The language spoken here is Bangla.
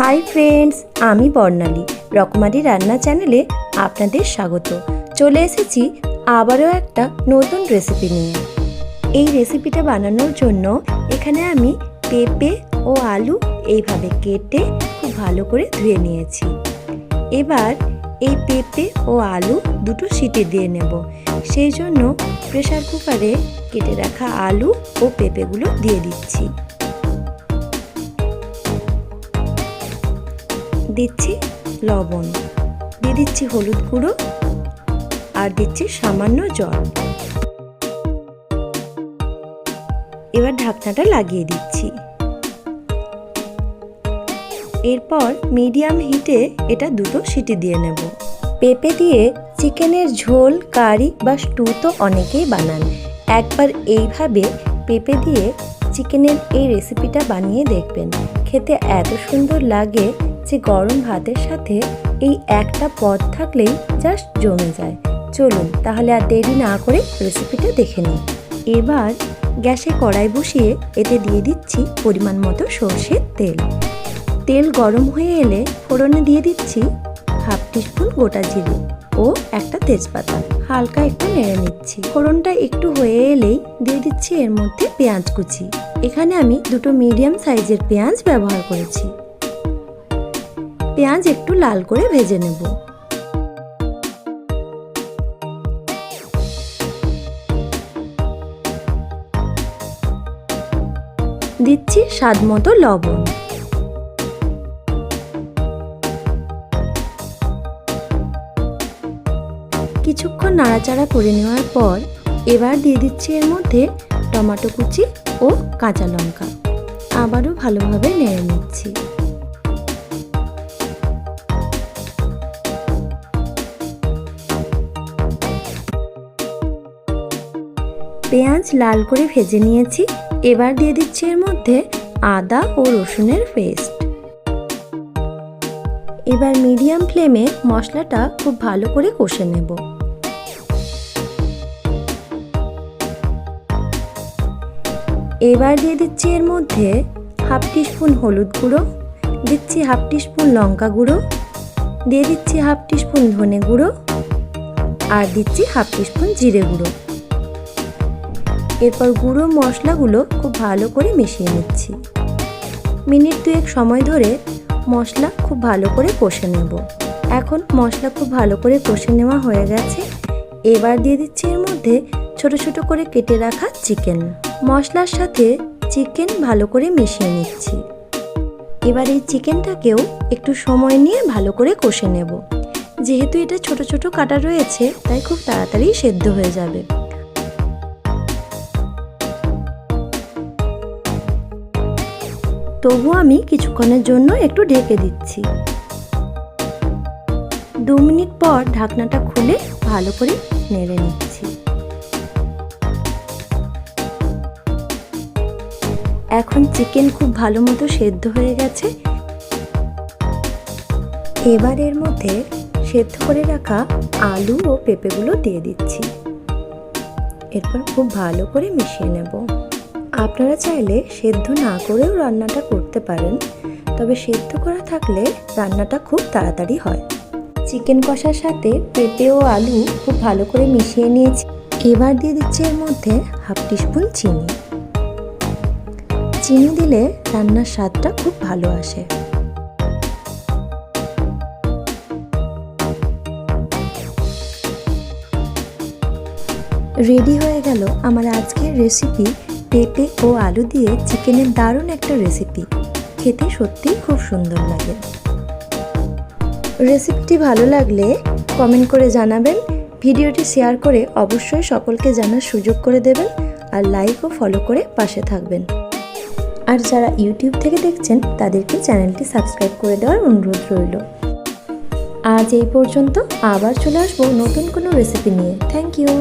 হাই ফ্রেন্ডস আমি বর্ণালী, রকমারি রান্না চ্যানেলে আপনাদের স্বাগত। চলে এসেছি আবারও একটা নতুন রেসিপি নিয়ে। এই রেসিপিটা বানানোর জন্য এখানে আমি পেঁপে ও আলু এইভাবে কেটে খুব ভালো করে ধুয়ে নিয়েছি। এবার এই পেঁপে ও আলু দুটো সিটি দিয়ে নেব। সেই জন্য প্রেসার কুকারে কেটে রাখা আলু ও পেঁপেগুলো দিয়ে দিচ্ছি। দিচ্ছি লবণ, দিয়ে দিচ্ছি হলুদ গুঁড়ো আর দিচ্ছি সামান্য জল। এবার ঢাকনাটা লাগিয়ে দিচ্ছি। এরপর মিডিয়াম হিটে এটা দুটো সিটি দিয়ে নেব। পেঁপে দিয়ে চিকেনের ঝোল, কারি বা স্টু তো অনেকেই বানান। একবার এইভাবে পেঁপে দিয়ে চিকেনের এই রেসিপিটা বানিয়ে দেখবেন। খেতে এত সুন্দর লাগে যে গরম ভাতের সাথে এই একটা পদ থাকলেই জাস্ট জমে যায়। চলুন, তাহলে আর দেরি না করে রেসিপিটা দেখে নিই। এবার গ্যাসে কড়াই বসিয়ে এতে দিয়ে দিচ্ছি পরিমাণ মতো সর্ষের তেল। তেল গরম হয়ে এলে ফোড়নে দিয়ে দিচ্ছি হাফ টিস্পুন গোটা জিরে ও একটা তেজপাতা। হালকা একটু নেড়ে নিচ্ছি। ফোড়নটা একটু হয়ে এলেই দিয়ে দিচ্ছি এর মধ্যে পেঁয়াজ কুচি। এখানে আমি দুটো মিডিয়াম সাইজের পেঁয়াজ ব্যবহার করেছি। পেঁয়াজ একটু লাল করে ভেজে নেব। দিচ্ছি স্বাদ মতো লবণ। কিছুক্ষণ নাড়াচাড়া করে নেওয়ার পর এবার দিয়ে দিচ্ছি এর মধ্যে টমেটো কুচি ও কাঁচা লঙ্কা। আবারও ভালোভাবে নেড়ে নিচ্ছি। পেঁয়াজ লাল করে ভেজে নিয়েছি। এবার দিয়ে দিচ্ছি এর মধ্যে আদা ও রসুনের পেস্ট। এবার মিডিয়াম ফ্লেমে মশলাটা খুব ভালো করে কষে নেব। এবার দিয়ে দিচ্ছি এর মধ্যে হাফ টিস্পুন হলুদ গুঁড়ো, দিচ্ছি হাফ টিস্পুন লঙ্কা গুঁড়ো, দিয়ে দিচ্ছি হাফ টিস্পুন ধনে গুঁড়ো, আর দিচ্ছি হাফ টিস্পুন জিরে গুঁড়ো। এরপর গুঁড়ো মশলাগুলো খুব ভালো করে মিশিয়ে নিচ্ছি। মিনিট দুয়েক সময় ধরে মশলা খুব ভালো করে কষে নেব। এখন মশলা খুব ভালো করে কষে নেওয়া হয়ে গেছে। এবার দিয়ে দিচ্ছি এর মধ্যে ছোট ছোট করে কেটে রাখা চিকেন। মশলার সাথে চিকেন ভালো করে মিশিয়ে নিচ্ছি। এবার এই চিকেনটাকেও একটু সময় নিয়ে ভালো করে কষে নেব। যেহেতু এটা ছোট ছোট কাটা রয়েছে, তাই খুব তাড়াতাড়ি সেদ্ধ হয়ে যাবে। তবু আমি কিছুক্ষণের জন্য একটু ঢেকে দিচ্ছি। দু মিনিট পর ঢাকনাটা খুলে ভালো করে নেড়ে নিচ্ছি। এখন চিকেন খুব ভালো মতো সেদ্ধ হয়ে গেছে। এবার এর মধ্যে সেদ্ধ করে রাখা আলু ও পেঁপেগুলো দিয়ে দিচ্ছি। এরপর খুব ভালো করে মিশিয়ে নেব। আপনারা চাইলে সেদ্ধ না করেও রান্নাটা করতে পারেন, তবে সেদ্ধ করা থাকলে রান্নাটা খুব তাড়াতাড়ি হয়। চিকেন কষার সাথে পেঁপে ও আলু খুব ভালো করে মিশিয়ে নিয়েছি। এবার দিয়ে দিচ্ছি এর মধ্যে হাফ টিস্পুন চিনি। চিনি দিলে রান্নার স্বাদটা খুব ভালো আসে। রেডি হয়ে গেল আমার আজকের রেসিপি। পেঁপে ও আলু দিয়ে চিকেনের দারুণ একটা রেসিপি খেতে সত্যিই খুব সুন্দর লাগে। রেসিপিটি ভালো লাগলে কমেন্ট করে জানাবেন। ভিডিওটি শেয়ার করে অবশ্যই সকলকে জানার সুযোগ করে দেবেন আর লাইক ও ফলো করে পাশে থাকবেন। আর যারা ইউটিউব থেকে দেখছেন, তাদেরকে চ্যানেলটি সাবস্ক্রাইব করে দেওয়ার অনুরোধ রইল। আজ এই পর্যন্ত আবার চলে আসব নতুন কোনো রেসিপি নিয়ে। Thank you